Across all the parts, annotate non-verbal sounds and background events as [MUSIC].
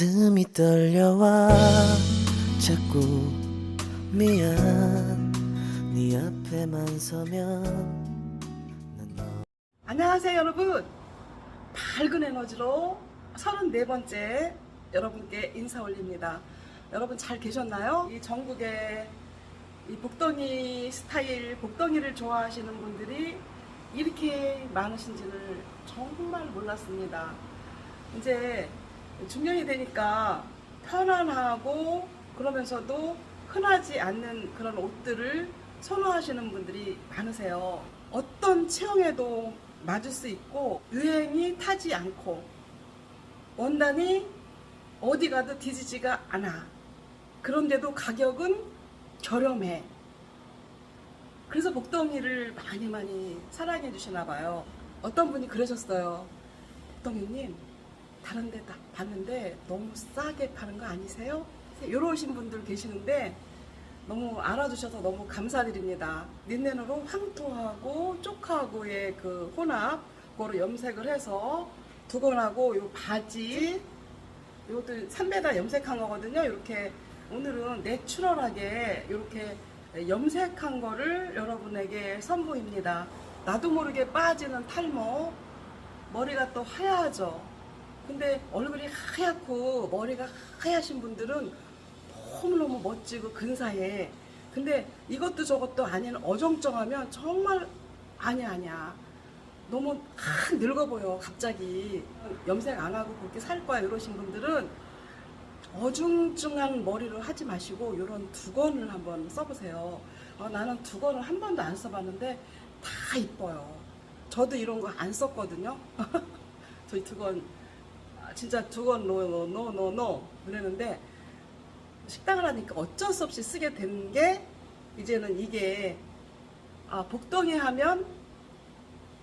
가슴이 떨려와 자꾸 미안 네 앞에만 서면 난 너. 안녕하세요 여러분 밝은 에너지로 34번째 여러분께 인사 올립니다 여러분 잘 계셨나요? 이 전국에 이 복덩이 스타일 복덩이를 좋아하시는 분들이 이렇게 많으신지를 정말 몰랐습니다 이제 중년이 되니까 편안하고 그러면서도 흔하지 않는 그런 옷들을 선호하시는 분들이 많으세요. 어떤 체형에도 맞을 수 있고 유행이 타지 않고 원단이 어디 가도 뒤지지가 않아. 그런데도 가격은 저렴해. 그래서 복덩이를 많이 많이 사랑해 주시나 봐요. 어떤 분이 그러셨어요. 복덩이님, 다른 데다 봤는데 너무 싸게 파는 거 아니세요? 이러신 분들 계시는데 너무 알아주셔서 너무 감사드립니다. 린넨으로 황토하고 쪽하고의 그 혼합, 그거로 염색을 해서 두건하고 요 바지, 요것도 3배다 염색한 거거든요. 이렇게 오늘은 내추럴하게 이렇게 염색한 거를 여러분에게 선보입니다. 나도 모르게 빠지는 탈모, 머리가 또 하얗죠. 근데 얼굴이 하얗고 머리가 하얗신 분들은 너무너무 멋지고 근사해. 근데 이것도 저것도 아닌 어정쩡하면 정말 아니야 아니야. 너무 한 늙어 보여 갑자기 염색 안 하고 그렇게 살 거야 이러신 분들은 어중중한 머리를 하지 마시고 이런 두건을 한번 써보세요. 어, 나는 두건을 한 번도 안 써봤는데 다 이뻐요. 저도 이런 거 안 썼거든요. [LAUGHS] 저희 두건 아, 진짜 두 건 노노노노노 그랬는데 식당을 하니까 어쩔 수 없이 쓰게 된 게 이제는 이게 아, 복덩이 하면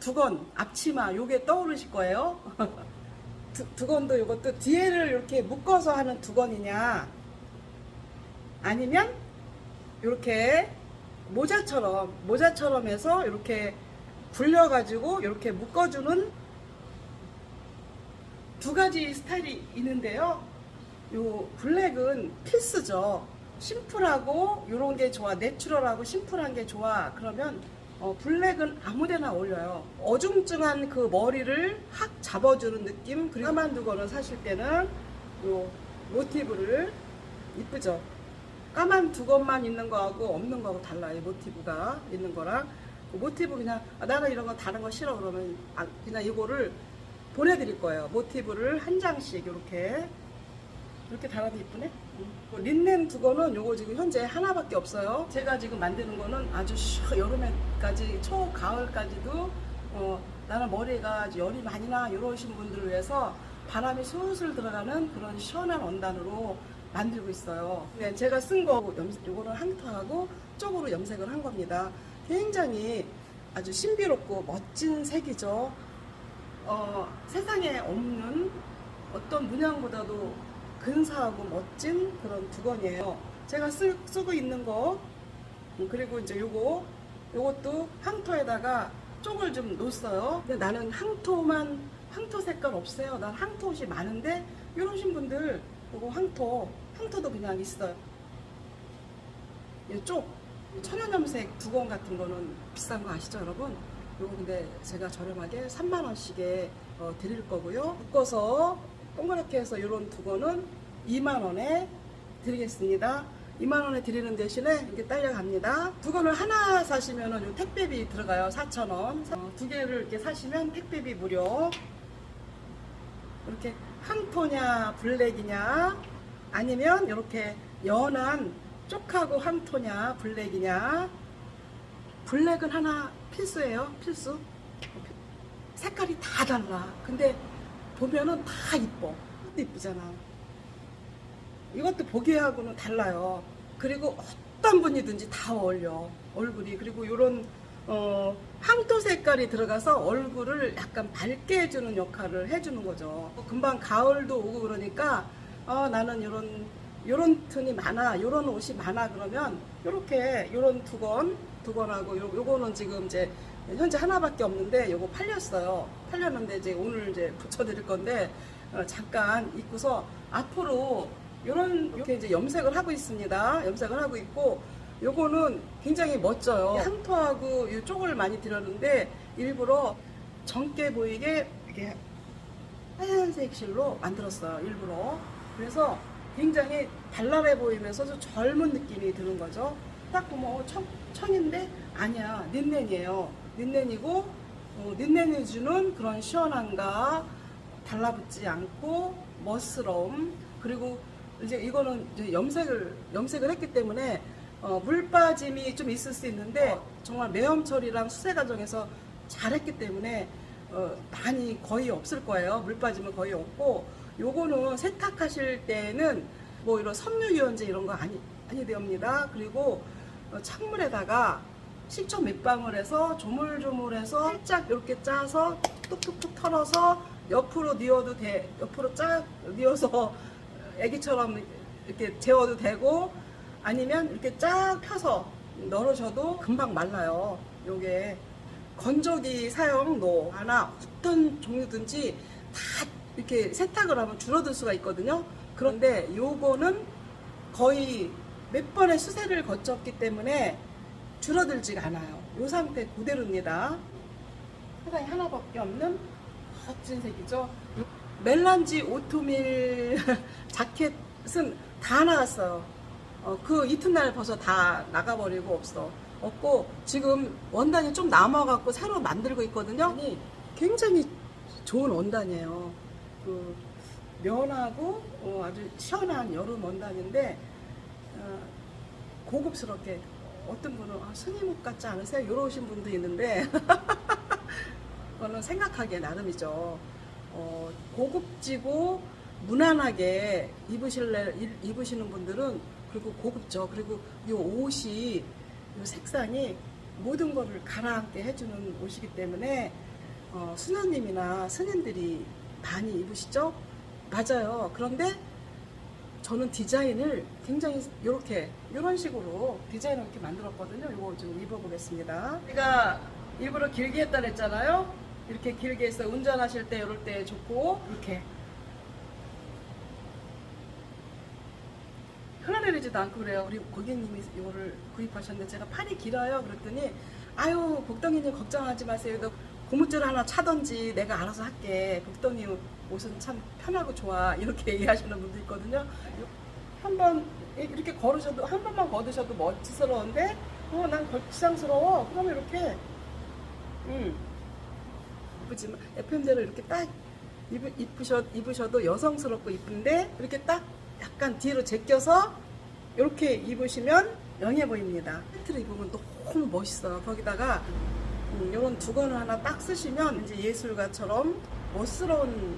두건 앞치마 요게 떠오르실 거예요. [LAUGHS] 두, 두건도 이것도 뒤에를 이렇게 묶어서 하는 두건이냐 아니면 이렇게 모자처럼 모자처럼 해서 이렇게 굴려가지고 이렇게 묶어주는 두 가지 스타일이 있는데요. 요 블랙은 필수죠. 심플하고 이런 게 좋아. 내추럴하고 심플한 게 좋아. 그러면 어, 블랙은 아무데나 어울려요. 어중증한 그 머리를 확 잡아주는 느낌. 그리고 까만 두거는 사실 때는 요 모티브를 이쁘죠. 까만 두건만 있는 거하고 없는 거하고 달라요. 모티브가 있는 거랑 그 모티브 그냥 아, 나는 이런 거 다른 거 싫어 그러면 아, 그냥 이거를 보내드릴 거예요. 모티브를 한 장씩 이렇게 이렇게 달아도 이쁘네. 음. 린넨 두거는 요거 지금 현재 하나밖에 없어요. 제가 지금 만드는 거는 아주 시원- 여름에까지 초 가을까지도 어, 나는 머리가 열이 많이 나 이러신 분들을 위해서 바람이 술술 들어가는 그런 시원한 원단으로 만들고 있어요. 네, 제가 쓴 거 요거는 항토하고 쪽으로 염색을 한 겁니다. 굉장히 아주 신비롭고 멋진 색이죠. 어, 세상에 없는 어떤 문양보다도 근사하고 멋진 그런 두건이에요. 제가 쓰, 쓰고 있는 거 음, 그리고 이제 요거 요것도 항토에다가 쪽을 좀 놓았어요. 근데 나는 항토만 항토 색깔 없어요. 난 항토 옷이 많은데 이러신 분들 요거 항토 항토도 그냥 있어요. 이쪽 천연염색 두건 같은 거는 비싼 거 아시죠, 여러분? 요거 근데 제가 저렴하게 3만 원씩에 어, 드릴 거고요. 묶어서 동그랗게 해서 이런 두건은 2만 원에 드리겠습니다. 2만 원에 드리는 대신에 이게 딸려갑니다. 두건을 하나 사시면은 요 택배비 들어가요. 4천 원. 어, 두 개를 이렇게 사시면 택배비 무료. 이렇게 항토냐 블랙이냐 아니면 이렇게 연한 쪽하고 항토냐 블랙이냐 블랙은 하나 필수예요 필수. 색깔이 다 달라. 근데 보면은 다 이뻐. 이쁘잖아. 이것도 보기하고는 달라요. 그리고 어떤 분이든지 다 어울려 얼굴이. 그리고 이런 어, 항토 색깔이 들어가서 얼굴을 약간 밝게 해주는 역할을 해주는 거죠. 금방 가을도 오고 그러니까 어, 나는 이런 이런 톤이 많아, 이런 옷이 많아 그러면 이렇게 이런 두 건 두 건하고 요, 요거는 지금 이제 현재 하나밖에 없는데 요거 팔렸어요. 팔렸는데 이제 오늘 이제 붙여드릴 건데 어, 잠깐 입고서 앞으로 이런 이렇게 이제 염색을 하고 있습니다. 염색을 하고 있고 요거는 굉장히 멋져요. 향토하고 이 쪽을 많이 들었는데 일부러 젊게 보이게 이렇게 하얀색 실로 만들었어요. 일부러. 그래서 굉장히 발랄해 보이면서도 젊은 느낌이 드는 거죠. 딱 보면 어, 청, 청인데 아니야. 닌넨이에요. 닌넨이고 어, 닌넨이 주는 그런 시원함과 달라붙지 않고 멋스러움 그리고 이제 이거는 이제 염색을 염색을 했기 때문에 어, 물 빠짐이 좀 있을 수 있는데 정말 매염 처리랑 수세 과정에서 잘했기 때문에 어, 많이 거의 없을 거예요. 물 빠짐은 거의 없고 요거는 세탁하실 때는 뭐 이런 섬유 유연제 이런 거 아니 아니 됩니다. 그리고 어, 찬물에다가 식초 몇 방울 해서 조물조물해서 살짝 이렇게 짜서 뚝뚝뚝 털어서 옆으로 뉘어도 돼. 옆으로 쫙 뉘어서 애기처럼 이렇게 재워도 되고 아니면 이렇게 쫙 펴서 널으셔도 금방 말라요. 요게 건조기 사용도 하나 어떤 종류든지 다 이렇게 세탁을 하면 줄어들 수가 있거든요. 그런데 요거는 거의 몇 번의 수세를 거쳤기 때문에 줄어들지가 않아요. 요 상태 그대로입니다. 세상에 하나밖에 없는 멋진 색이죠. 멜란지 오토밀 [LAUGHS] 자켓은 다 나갔어요. 어, 그 이튿날 벌써 다 나가버리고 없어. 없고 지금 원단이 좀 남아갖고 새로 만들고 있거든요. 굉장히 좋은 원단이에요. 그 면하고 어, 아주 시원한 여름 원단인데 어, 고급스럽게 어떤 분은 아, 스님 옷 같지 않으세요? 이러신 분도 있는데 [LAUGHS] 그거는 생각하기에 나름이죠. 어, 고급지고 무난하게 입으실래, 입- 입으시는 분들은 그리고 고급죠. 그리고 이 옷이 이 색상이 모든 거를 가라앉게 해주는 옷이기 때문에 어, 수녀님이나 스님들이 많이 입으시죠? 맞아요. 그런데 저는 디자인을 굉장히 이렇게 이런 식으로 디자인을 이렇게 만들었거든요. 이거 좀 입어보겠습니다. 제가 일부러 길게 했다 그랬잖아요. 이렇게 길게 해서 운전하실 때 이럴 때 좋고 이렇게 흘러내리지도 않고 그래요. 우리 고객님이 이거를 구입하셨는데 제가 팔이 길어요. 그랬더니 아유 복덩이님 걱정하지 마세요. 너 고무줄 하나 차던지 내가 알아서 할게. 복덩이 옷은 참 편하고 좋아. 이렇게 [LAUGHS] 얘기하시는 분도 있거든요. 한 번 이렇게 걸으셔도 한 번만 걸으셔도 멋지스러운데 어난 거치상스러워. 그러면 이렇게 음 이쁘지만 FM대로 이렇게 딱 입으, 입으셔, 입으셔도 여성스럽고 이쁜데 이렇게 딱 약간 뒤로 제껴서 이렇게 입으시면 영해 보입니다. 팬티를 입으면 너무 멋있어요. 거기다가 음, 이런 두건을 하나 딱 쓰시면 이제 예술가처럼 멋스러운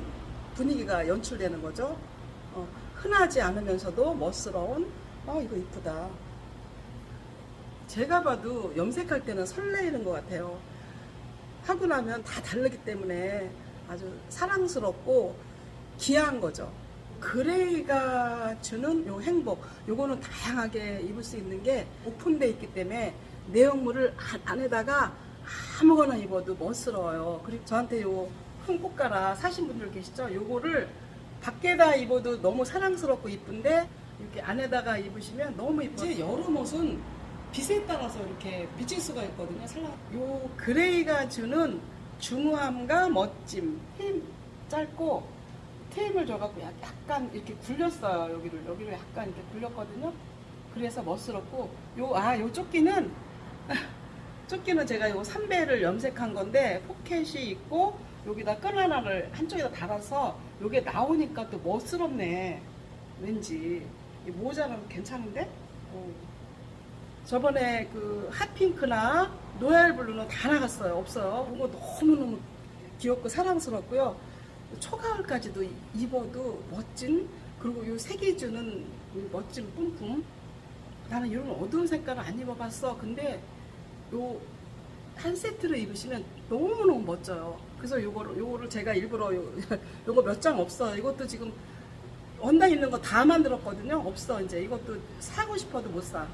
분위기가 연출되는 거죠. 어, 흔하지 않으면서도 멋스러운 아 이거 이쁘다. 제가 봐도 염색할 때는 설레이는 것 같아요. 하고 나면 다 다르기 때문에 아주 사랑스럽고 귀한 거죠. 그레이가 주는 요 행복, 요거는 다양하게 입을 수 있는 게 오픈돼 있기 때문에 내용물을 안- 안에다가 아무거나 입어도 멋스러워요. 그리고 저한테 요 흥꽃가라 사신 분들 계시죠? 요거를 밖에다 입어도 너무 사랑스럽고 이쁜데 이렇게 안에다가 입으시면 너무 이뻐요. 이제 여름 옷은 빛에 따라서 이렇게 비칠 수가 있거든요. 살라. 요 그레이가 주는 중후함과 멋짐, 힘 짧고 테임을 줘갖고 약- 약간 이렇게 굴렸어요. 여기를 여기를 약간 이렇게 굴렸거든요. 그래서 멋스럽고 요 아요 조끼는 조끼는 제가 요 3배를 염색한 건데 포켓이 있고 여기다 끈 하나를 한쪽에다 달아서 요게 나오니까 또 멋스럽네. 왠지 이 모자는 괜찮은데? 어. 저번에 그 핫핑크나 노엘 블루는 다 나갔어요. 없어요. 이거 너무너무 귀엽고 사랑스럽고요. 초가을까지도 입어도 멋진 그리고 요 색이 주는 이 멋진 뿜뿜. 나는 이런 어두운 색깔을 안 입어봤어. 근데 요 한 세트를 입으시면 너무너무 멋져요. 그래서 요거를 요거를 제가 일부러 요, [LAUGHS] 요거 몇 장 없어. 이것도 지금 원단 있는 거 다 만들었거든요. 없어 이제 이것도 사고 싶어도 못 사.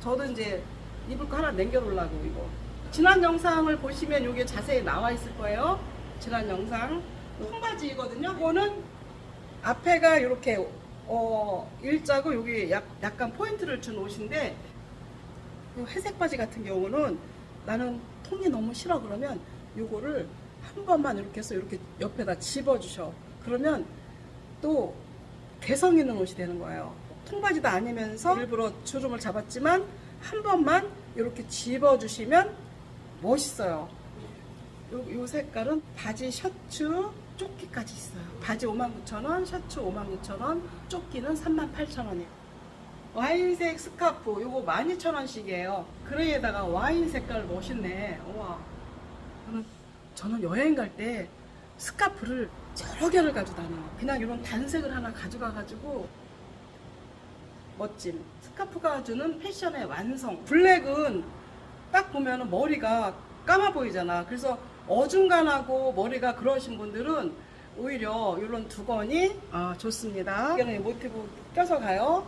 저도 이제 입을 거 하나 남겨놓으려고 이거. 지난 영상을 보시면 이게 자세히 나와 있을 거예요. 지난 영상 청바지이거든요. 이거는 앞에가 이렇게 어, 일자고 여기 약, 약간 포인트를 준 옷인데 이 회색 바지 같은 경우는 나는 통이 너무 싫어 그러면 요거를 한 번만 이렇게 해서 이렇게 옆에다 집어주셔. 그러면 또 개성 있는 옷이 되는 거예요. 통바지도 아니면서 일부러 주름을 잡았지만 한 번만 이렇게 집어주시면 멋있어요. 요, 요 색깔은 바지, 셔츠, 조끼까지 있어요. 바지 59,000원, 셔츠 59,000원, 조끼는 38,000원이에요. 와인색 스카프 요거 12,000원씩이에요. 그레이에다가 와인 색깔 멋있네. 우와. 저는, 저는 여행 갈 때 스카프를 여러 개를 가지고 다녀요. 그냥 이런 단색을 하나 가져가 가지고 멋짐. 스카프가 주는 패션의 완성. 블랙은 딱 보면 머리가 까마 보이잖아. 그래서 어중간하고 머리가 그러신 분들은 오히려 이런 두건이 아, 좋습니다. 이거는 모티브 껴서 가요.